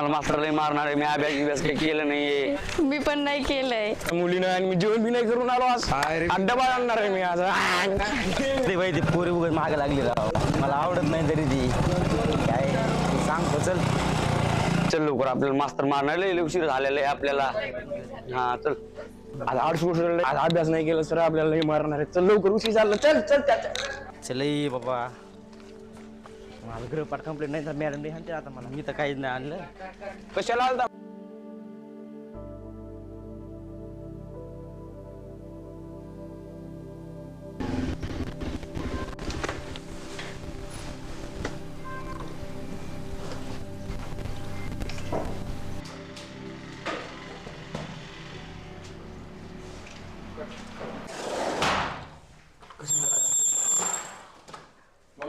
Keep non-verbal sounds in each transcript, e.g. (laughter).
मला मास्तर लय मारणार आहे. मी अभ्यास बिभ्यास काही केलं नाहीये. मी पण नाही केलंय. मुलीनं आणि मी जेवण बी नाही करून आलो आज. अड्डा आणणार आहे मी आज. ते बाई ते पोरी उगत मागे लागली राव. मला आवडत नाही तरी ती. काय? सांगतो चल. चल लवकर आपल्याला मास्तर मारणार लय लय उशीर झालेला आहे आपल्याला. हा चल. आज आठ वर्ष झाले, आज अभ्यास नाही केला सर आपल्याला लय मारणार आहे. चल लवकर उशीर झालं. चल चल चल, चल. चल बाबा. माझं गृहपाठ कंप्लीट नाही तर मॅडम नाही आणते आता मला. मी तर काहीच नाही आणलं. कशाला आलता?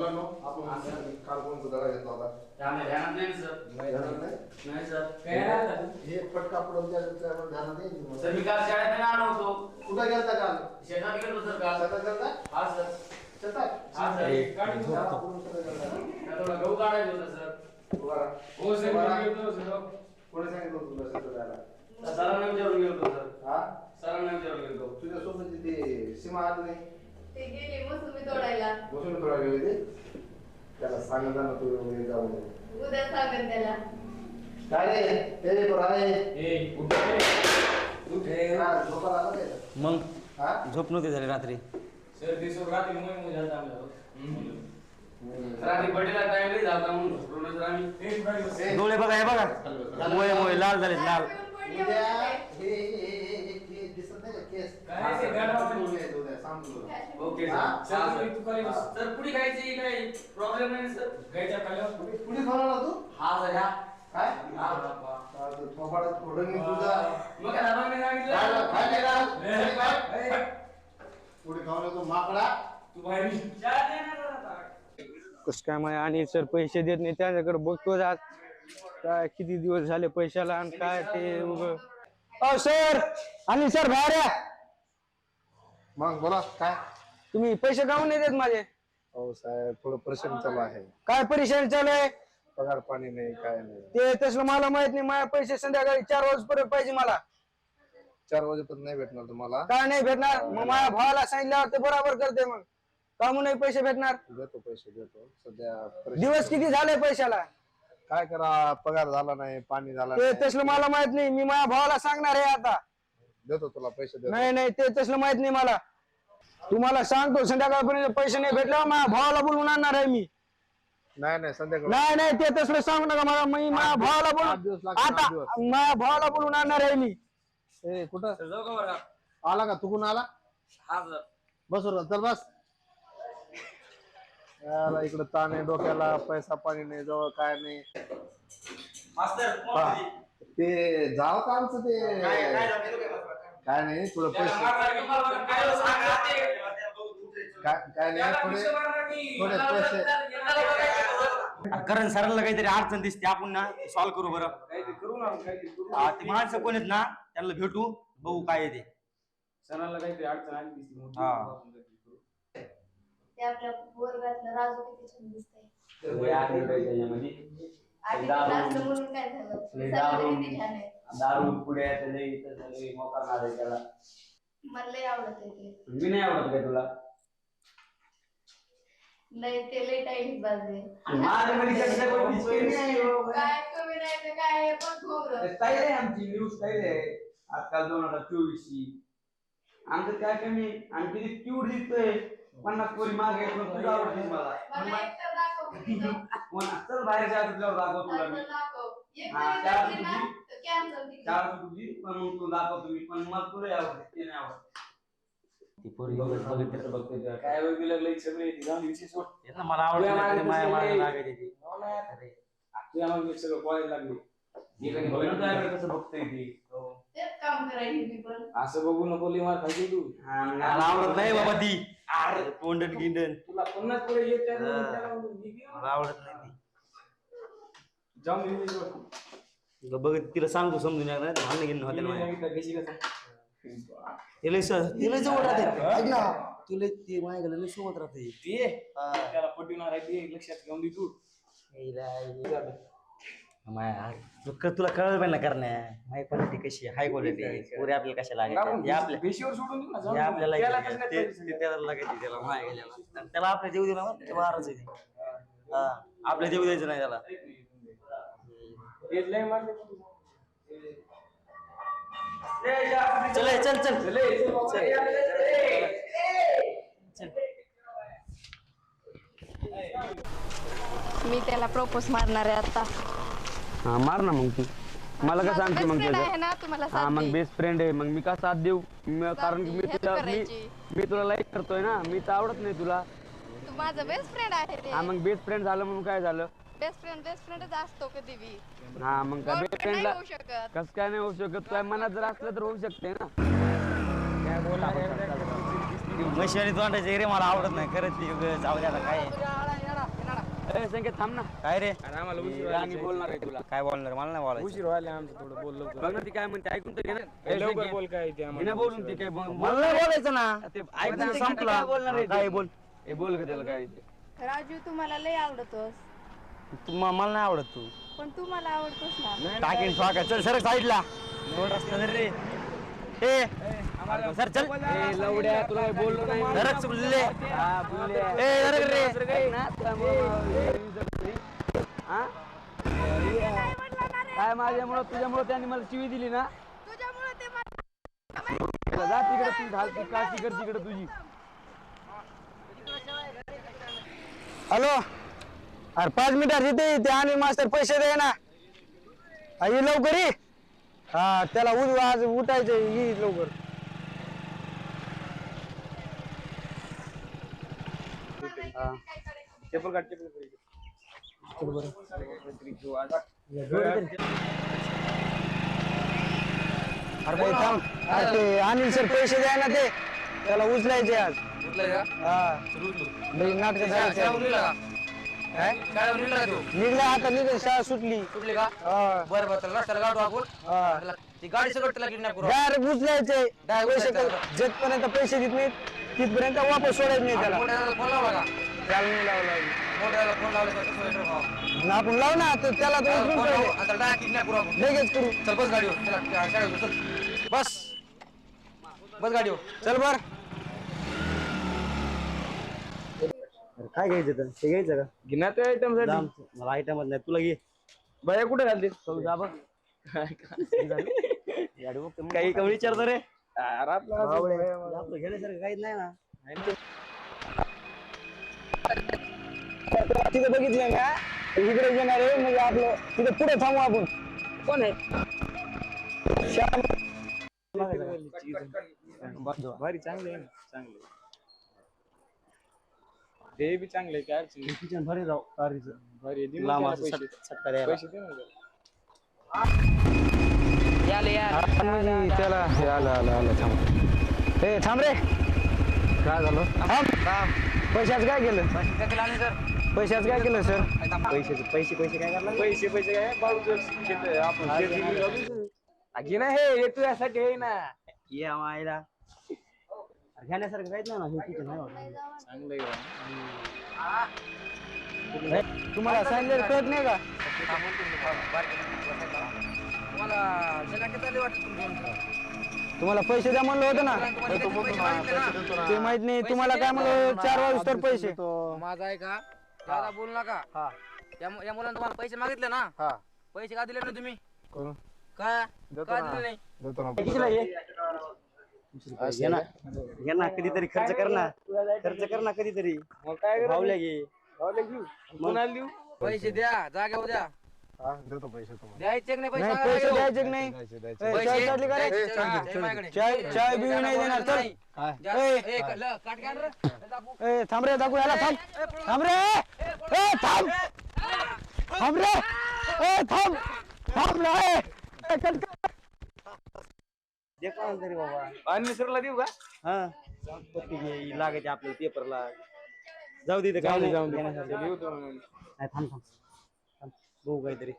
मला नो आपण काल कोणता धडा घेतला होता? ध्यानात नाही? हे पटका पडून द्यायचं ते आपण ध्यानात येईल तुम्हाला. कुठं गेलता काल? शेतात गेलता? शेतात? हा, आपण शेतात गेलता. उभा राहा. उभा राहा. कोणी सांगितलं तुला शेतात जायला? हा? तुझ्यासोबत ते सीमा आली नाही. ते गेले मोसंबी तोडायला. बसून थोडा त्याला सांगत जा ना तू वगैरे जाऊ नये. उद्या सांगेन त्याला. काय रे? हे आहे? मग? हा? झोप नव्हती झाली रात्री. ए, डोळे बघा हे बघा. मोळे मोळे लाल झाले लाल. उद्या हे काय ते? सर बस. पुढे खायची काही प्रॉब्लेम नाही सर. गायच्या पुढे खाणार तू? हा सर ह्या काय? हा. हा, मी तुझा. मग दादाने सांगितलं? ए? ए, पुढे येतो माकडा. तू बाहेर ना. कस काय माहिती आणि सर पैसे देत नाही त्याच्याकडे बघतो आज. काय किती दिवस झाले पैशाला आणि काय ते उग. अ सर आणि सर बाहेर या. मग बोला काय? तुम्ही पैसे काऊन नाही देत माझे. हो साहेब थोडं प्रश्न चालू आहे. काय परेशान चालू आहे? पगार पाणी नाही काय नाही. ते तसलं मला माहीत नाही. माझे पैसे संध्याकाळी चार वाजेपर्यंत पाहिजे मला. चार वाजेपर्यंत नाही भेटणार तुम्हाला? काय नाही भेटणार? मग माझ्या भावाला सांगितल्यावर ते बरोबर करते मग. का म्हणून नाही पैसे भेटणार. देतो पैसे देतो. सध्या दिवस किती झाले पैशाला? काय करा पगार झाला नाही पाणी झाला ते नाही. तसलं मला माहीत नाही. मी माझ्या भावाला सांगणार आहे आता. देतो तुला पैसे देतो. नाही नाही ते तसलं माहीत नाही मला. तुम्हाला सांगतो संध्याकाळपर्यंत पैसे नाही भेटल्यावर माझ्या भावाला बोलून आणणार आहे मी. नाही नाही संध्याकाळी नाही नाही ते तसलं सांगू नका मला. मी माझ्या भावाला आठ दिवस बोलून लागतील, आता दिवस. माझ्या भावाला बोलून आणणार आहे मी. ए कुठं? जाऊ का बरं? आला का? तू कुठून आला? हा बस वर, चल बस. याला इकडं ताण आहे डोक्याला पैसा पाणी नाही जवळ काय नाही. मास्तर हा. ते जाव का आमचं ते? काय नाही थोडं पैसे काय काय नाही थोडे थोडे पैसे करण सरांना काहीतरी अडचण दिसते आपण ना सॉल्व्ह करू बरं. काहीतरी करू ना काहीतरी करू. हा, ते माणसं कोण आहेत ना त्यांना भेटू बघू काय आहे ते. सणाला काहीतरी अडचण आली दिसली मोठी. हा. ते आपल्या वर्गातलं राजू किती छान दिसतंय लय आठवण काही त्याच्यामध्ये. आधी दारू. असलं म्हणून काय झालं लय सगळं दारू. किती छान आहे दारू पुढे आहे, लय इथं लय मोकार नाद आहे त्याला मला लय आवडत आहे ते मी नाही आवडत काय तुला लय ते लय टाईट बाजू (laughs) हो. काय कमी नाही तर काय आहे, पण खोबरं. स्टाईल आहे आमची न्यू स्टाईल आहे आजकाल दोन हजार चोवीस ची आमचं काय कमी आम्ही किती क्यूट दिसतोय पन्नास पोरी मागे आहेत, पण तुला आवडते मला. मला एक तर दाखव किती. (laughs) मग चल बाहेर जायचं तुला दाखव तुला मी. असं दाखव. एक हा, जरी चार ना, तुझी. तर cancel तिकीट. चार तुझी पण मग तू दाखव तुम्ही. पण मला तुला आवडते ते नाही आवडत. ती पोरगी बघत ते. काय वेगळी लागलं सगळे ती. जाऊन सोड. येत ना, मला आवडत नाही तरी माया मागे लागायची ती हो ना. यार. अरे, तुझ्या मागे सगळं कॉलेज लागले. हे कधी बघितलं नाही का कसं बघतोय ती. तेच काम करायची मी पण. असं बघू नको लई मार खायची तू. हा, मग मला आवडत नाही बाबा ती. अरे तोंडन गिंडन तुला पन्नास पुढे येत नाही. तर त्याला मी बी- मला आवडत नाही जाऊन येऊ दे बघ. तिला सांगू समजून या ना भांडण घेणं होते मी ना सांगितलं तिला स- तिला जवळ राहते. ऐक ना तुला ती माझ्या लय सोबत राहते. ते? त्याला पटवणार आहे ते लक्षात घेऊन दे तू. तू क- तुला कळलं पाहिजे ना करण्या हाय क्वालिटी कशी हाय क्वालिटी पुरे आपल्याला कशाला लागेल हे आपल्या बेशीवर सोडून देऊ ना जाऊ दे. आपल्याला त्याला इथे- कसं काय ते- करायचं? ते त्याला लागायची त्याला माय गेलेला आणि त्याला आपल्या देऊ दिला ते बाहेरच आहे ते. हा. आपल्या देऊ द्यायचं नाही त्याला. तेच लय मारले. चल ए, चल. चल चल, ए, चल. बाबा. मी त्याला प्रपोज मारणार आहे आता. हा मार ना मग तू. मला का सांगते मग आहे ना तुम्हाला हा मग बेस्ट फ्रेंड आहे. मग मी का साथ देऊ? म- कारण की मी help तुला मी करायची. मी तुला लाईक करतोय ना. मी तर आवडत नाही तुला. तू माझा बेस्ट फ्रेंड आहे रे. हा मग बेस्ट फ्रेंड झालं म्हणून काय झालं? बेस्ट फ्रेंड बेस्ट फ्रेंडच असतो कधी बी. हा मग का बेस्ट Boyfriend नाही फ्रेंडला होऊ शकत. कस काय नाही होऊ शकत? तुझ्या मनात जर असलं तर होऊ शकते ना. मशिवारी तोंडाचे रे मला आवडत नाही. खरंच ती उगाच जाऊ द्या आता काय? संकेत थांब ना. काय रे? अरे आम्हाला उशीर राणी बोलणार आहे तुला. काय बोलणार? मला नाही बोलायचं. उशीर व्हायला आमचं थोडं बोल लवकर. बघ ना ती काय म्हणते ऐकून तर घे ना. ए, लवकर संकेत. बोल काय ते हिने बोलून ती काय बोल मला नाही बोलायचं ना. ते ऐकून संपला. काय बोलणार आहे काय बोल. ए बोल का त्याला काय ते. राजू तू मला लय आवडतोस. तू म- मला नाही आवडत तू. पण तू मला आवडतोस ना. टाकेन स्वागत. चल सर साईडला. रस्ता रे. ए. सर चल. ए लवड्या तुला बोललो नाही. बोलले. हा, बोलले. ए धरक रे. ऐक ना, त्यामुळं- हा? काय माझ्यामुळं तुझ्यामुळं त्यांनी मला शिवी दिली ना? तुझ्यामुळे ते मला जा तिकडे तू घाल ती काशी कर तिकडे तुझी. हॅलो? अरे पाच मिनिटात येते ते. आणि मास्तर पैसे दे ना. हा, ये लवकर ये. हा त्याला उद आज उठायचं ये लवकर. टेबल काढ टेबल काढ. अरे भाई थांब. अरे ते अनिल सर पैसे द्या ना ते. त्याला उचलायचे आज. हा. लई नाटक काय तू? निघला आता निघ शाळा सुटली. सुटले का? हा. बरं बरं चल गाडू आपण. हा. त्याला- ती गाडी सगळं त्याला किडनॅप करू. डायरेक्ट उचलायचे. पैसे उचलायचं. जेथपर्यंत पैसे देत नाहीत तिथपर्यंत वापस सोडायचं नाही त्याला. फोन का? त्याला नाही लावला अजून. मोठ्याला फोन लावला का कसं भेटलं भाव? आणि आपण लाव ना तर त्याला उचलून फोन लावू, ठेवले. आता डायरेक्ट किडनॅप करू आपण. लगेच करू. चल बस गाडीवर. चला त्या शाळेवर चल. बस. बस गाडीवर. चल बर. काय घ्यायचं तर? ते घ्यायचं का? घेण्यात आयटमसाठी. जाम. मला आयटमच नाही. तुला घे. बाया कुठे घालते? जा बघ. काही कमी विचारतो रे. अरे आपला आपलं घेण्यासारखं काहीच नाही ना. तिथं बघितलं का इकडे घेणार आहे म्हणजे आपलं तिथं पुढे थांबू आपण. कोण आहे? श्याम. भारी चांगले आहे ना चांगले ते बी चांगले आहे, काय अडचण नाही. किचन भरी जाऊ कारचं भारी आहे. दे मग लांब त्याला असं पैसे. सट- सटका द्यायला. पैसे दे ना जरा. म्हणजे त्याला आलं आलं आलं थांब. ए थांब रे. काय झालं? थांब. पैशाच काय केलं? पैशाच काय केलं सर? पैशाचे पैसे पैसे काय करणार? पैसे पैसे काय? घे ना हे हे तुझ्यासाठी आहे ना. ये आम्हाला घेण्यासारखं काहीच नाही ना हे किचन आहे वाटतं. चांगलं आहे तुम्हाला सांगितलं कळत नाही का? तुम्हाला वाटतं तुम्हाला पैसे द्या म्हणलं होतं ना? ते माहीत नाही. तुम्हाला काय म्हणलं? चार वाजता तर पैसे. माझा आहे का? दादा बोल नका. हा. या मु- या मुलांना तुम्हाला पैसे मागितले ना? हा. पैसे का दिले ना तुम्ही? का? का दिले नाही? कितीला ये घे ना घे ना कधीतरी खर्च कर ना. खर्च कर ना कधीतरी? भावल्या घे पैसे द्या. जाग्यावर द्या. देतो पैसे तुम्हाला. द्यायचे की नाही पैसे नाही मागायला पैसे लागले? द्यायचे की नाही? द्यायचे द्यायचे. ए, पैसे? चाय का रे? माझ्याकडे. चाय चाय बिवी नाही. देणार चल. जा- ए. ए, थांब रे दाखवू याला थांब. थांब रे. ए थांब. थांब रे. ए थांब. थांब रे. ए, चल, चल. दे कोणाला तरी बाबा. आणि सरला देऊ का? हा. पत्ती घे लागायचे आपल्या पेपरला जाऊ दे इथं काय जाऊन नाही. थांब थांब. थांब. बघू काहीतरी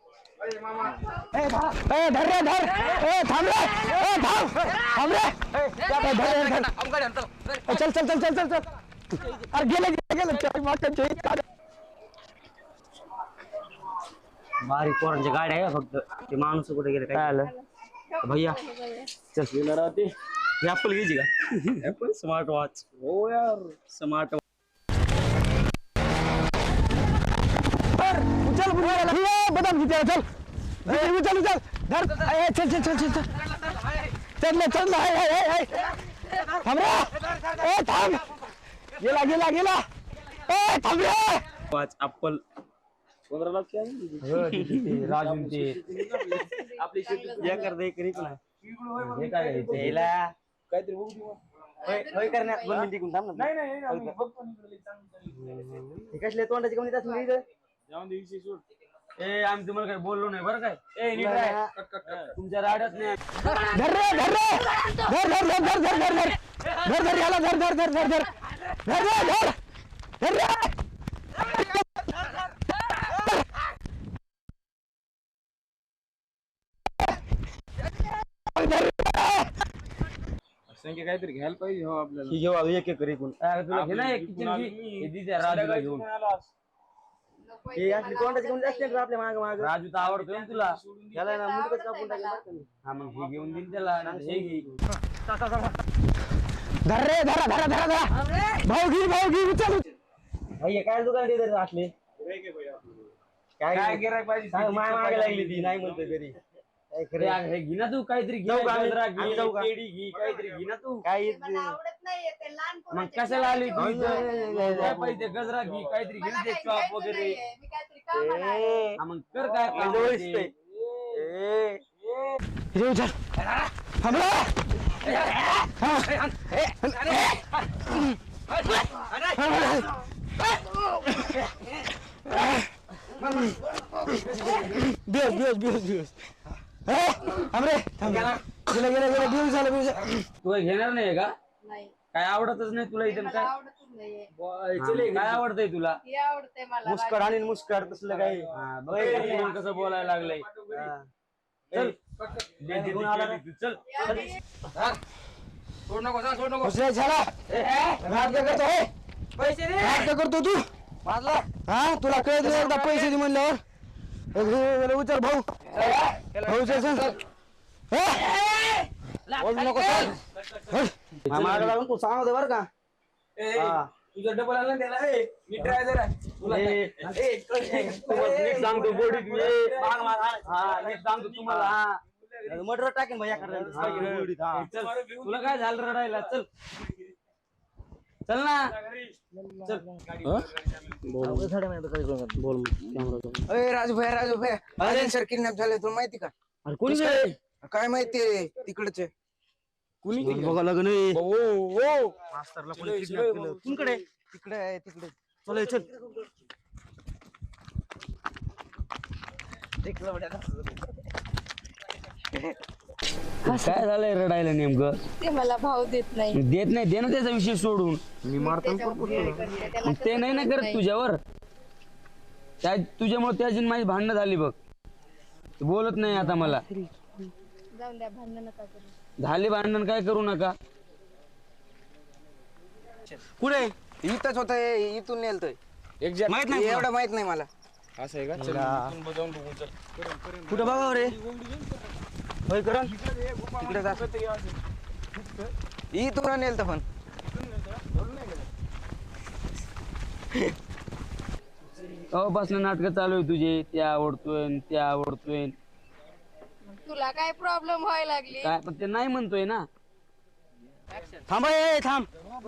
ए, धा- ए, धर रे धर। ए थांब रे ए थांब थांब रे। ए, धर रे, धर. आम गाडी आणतो. चल. चल चल चल चल चल चल। अरे गेलं गेलं गेलं। चाय मागच्या चाय काढ. बारीक पोरांच्या गाड्या आहे फक्त ते माणूस कुठे गेले काय? आलं भैया चल गेलं राहते ऍपल घ्यायची का ऍपल स्मार्ट वॉच हो यार। स्मार्ट त्याला, चल उचल उचल धर. ए, चल चल चल चल चल. चल ना, चल ना, हाय, हाय, हाय, हाय. थांब रे. ए थांब. गेला गेला गेला. ए थांब रे. वॉच ऍपल राजून ते. आपली शेती या करता एक हे काय काहीतरी बघू. होय होय करण्यात दोन मिनिटं इकडून थांब ना. नाही नाही नाही, आम्ही बघतो ना इकडे चांगलं चांगलं. हे कसले तोंडाची कमी इथं? जाऊन दे विषय सोड. ए आम्ही तुम्हाला काही बोललो नाही बरं काय ए नीट राह. तुमच्या राड्यात नाही धर रे धर रे धर धर धर धर धर धर धर धर धर याला धर धर धर धर धर धर रे धर धर रे संख्या काहीतरी घ्यायला पाहिजे हो आपल्याला ही घेऊ एक एक करी तुला घे ना एक किचन घे हे दे त्या राजूला घेऊन नको हे असली तोंडाची कमी असते ना आपल्या माग माग? राजू तर आवडतोय ना तुला. त्याला ना आवडतंय कापून टाकेल. हा मग हे घेऊन देईन त्याला. हे घे. धर रे धरा धरा धरा धरा. भाऊ घे भाऊ घे उचल. उचल. भैया काय दुकान देत असले? काय काय गिरायक पाहिजे मागे लागली ती. नाही म्हणतोय तरी हे घे ना तू काहीतरी घे जाऊ का आम्ही? गजरा आम्ही घे जाऊ का? केळी घे काहीतरी घे ना तू काय ते मला आवडत नाहीये ते लहान मग पोरांचे कशाला आली तू खेळायचे इथं? वस्तू. काय पाहिजे गजरा घे काहीतरी घे मला ते काही चॉप वगैरे नाहीये. मी काहीतरी कामाला आहे. हा, मग कर काय काम जवळ ते. दिसतंय. ए. थांब रे. बियस थांब रे थांब. गेला. गेला गेला बियस झालं बियस तू हे घेणार नाही का? नाही. काय आवडतच नाही तुला इथं मला काय? आवडतच नाहीये. हा, काय आवडतंय तुला? हे आवडते मला. मुस्कड आणि मुस्कड तसलं काही. हा, बघ किती मग कसं बोलायला लागलंय. हा. चल. दे, दे, दे, चल. सोड नको जा, सोड नको. दुसऱ्या झाला. राग का करतो हे? पैसे दे. करतो तू? माझला हा तुला कळत नाही एकदा पैसे दे म्हणल्यावर? एक हे, हे, उचल भाऊ. मागं लागून तू सांगू दे बरं का. हा. तुझा डबल आला ना त्याला ए, नीट राहा जरा. तुला ए, ए, नीट सांगतो गोडीत ये. माग, माग, हा. हा नीट सांगतो तुम्हाला हा. मटर टाकेन भैया तुला काय झालं रडायला? चल. चल ना. अरे राजू भाई राजू भाई अरे सर किडनॅप झाले तुला माहिती का? अरे कोणी काय? काय माहिती तिकडचे. बघा लग्न मास्तरला कोणी kidnap केलं. कुणकडे तिकडे. आहे तिकडे. चल चल. काय झालंय रडायला नेमकं? ते मला भाव देत नाही. देत नाही दे ना त्याचा विषय सोडून. त्याला मग ते नाही ना करत तुझ्यावर? त्या तुझ्यामुळे त्याची माझी भांडणं झाली बघ. ते बोलत नाही आता मला. जाऊन द्या भांडण नका करू. झाली भांडण काय करू नका. कुठे? इथंच होत इथून नेलतोय. माहीत नाही एवढं माहीत नाही मला. असं आहे का? चल, इथून बजावून बघू चल. कुठं बघा रे? होय करण तिकडे जा. इथून नेलत पण. नाटक चालू आहे तुझे. ते आवडतोय न ते आवडतोय न. तुला काय प्रॉब्लेम व्हायला लागली? काय पण ते नाही म्हणतोय ना. थांबा ए थांब.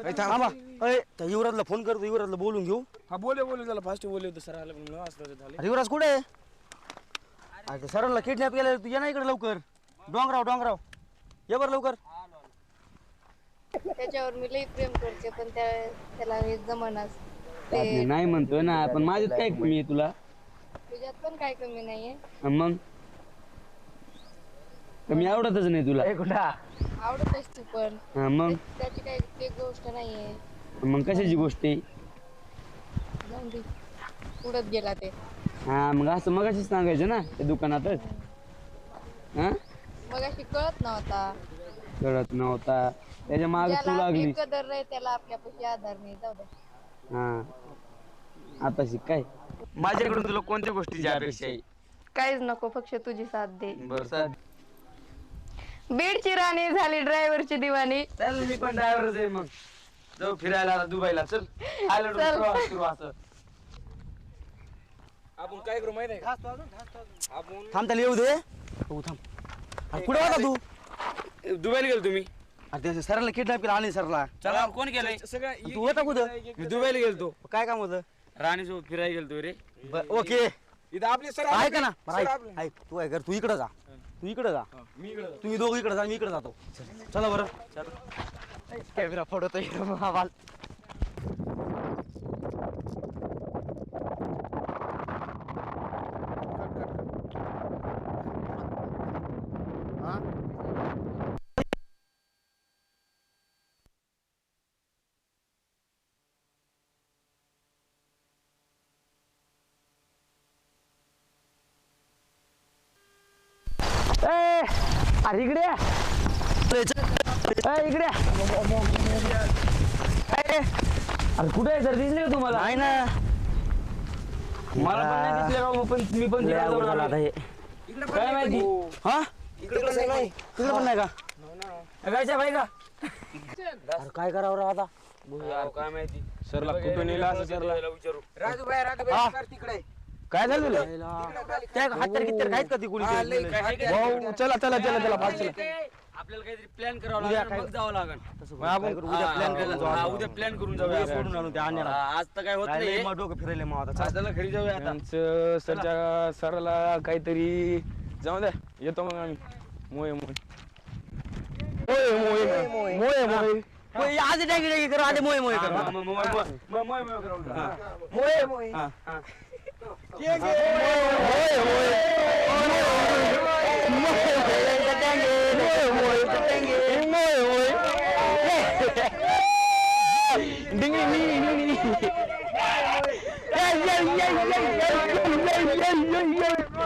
ए, थांबा. ए त्या युवराजला फोन करतो युवराजला बोलून घेऊ. हा बोले बोले त्याला फास्ट बोले होतं सर आलं म्हणून. असं तसं झालं अरे युवराज कुठे अरे सरळला किडनॅप केलं तू ये ना इकडे लवकर. डोंगराव डोंगराव. ये बरं लवकर. त्याच्यावर मी लई प्रेम करते पण त्या त्याला हे मी नाही म्हणतोय ना पण माझ्यात काय कमी आहे तुला? तुझ्यात पण काय कमी नाहीये. अन मग? कमी आवडतच नाही तुला. कुठा? आवडतच तू पण. हा, मग? त्या- त्याची काही ते गोष्ट नाहीये. मग कशाची गोष्ट आहे? जाऊन दे. उडत गेला ते. हा मग असं मगाशीच सांगायचं ना त्या दुकानातच. हा? मग अशी कळत नव्हता. कळत नव्हता. त्याच्या माग तू ज्याला आपली लागली कदर नाही त्याला आपल्यापाशी आधार नाही. जाऊ दे. हा. आता शिक काय? माझ्याकडून तुला कोणत्या गोष्टीची अपेक्षा आहे? काहीच नको फक्त तुझी साथ दे. बर. सर बीडची राणी झाली ड्रायव्हरची दिवाणी. चल मी पण ड्रायव्हरच आहे मग. जाऊ फिरायला आता दुबईला. चल. आयला चल. प्रवास करू असं. आपण काय करू माहिती आहे का? आपण थांब त्याला येऊ दे. हो थांब. कुठे होता तू? दुबईला गेलो तुम्ही. अरे त्या सरला किडनॅप केला आणि सरला. चला कोण केलंय? सगळं तू होता कुठं? मी दुबईला गेलतो. काय काम होतं? राणी सोबत फिरायला गेलतो रे. ब- ओके. इथं आपले सर ऐक ना बरं, ऐक. आपले. ऐक तू काय कर तू इकडे जा. तू इकडे जा. तुम्ही दोघं इकडे जा मी इकडे जातो. चला बरं. कॅमेरा फोडतो (laughs) आवाज ए, अरे इकडे या. ए, इकडे या. ए, अरे कुठे आहे सर? दिसले का तुम्हाला? नाही ना. मला पण नाही दिसले राव, पण मी पण तिकडे जाऊन आलो. काय माहिती? हा? इकडे कसं नाही. तिकडे पण नाही का? कायच्या बाई का? अरे काय करावं रे आता? काय माहिती? सरला कुठून नेला असं सरला? विचारू राजू भाई राजू भाई कर तिकडे. काय झालं तुला त्या हात तरी किती आहेत का ती कुणी भाऊ चला चला चला चला फास्ट चला आपल्याला काहीतरी प्लॅन करावा लागेल मग जावं लागेल मग आपण उद्या प्लॅन करून हा, जाऊ उद्या प्लॅन करून उद्या जाऊया सोडून आणू त्या हा, आज तर काय होत नाही मग डोकं फिरायला मग आता आज त्याला घरी जाऊया आता त्यांचं सरच्या सरला काहीतरी जाऊ द्या येतो मग आम्ही मोये मोये मोये मोये मोये मोये होय, आधी टाकी टाकी कर आधी मोय मोय कर मग- मग- मग- मग- मग- मग- मग Ding ding ding ding ding. Yeah yeah yeah yeah yeah yeah yeah yeah.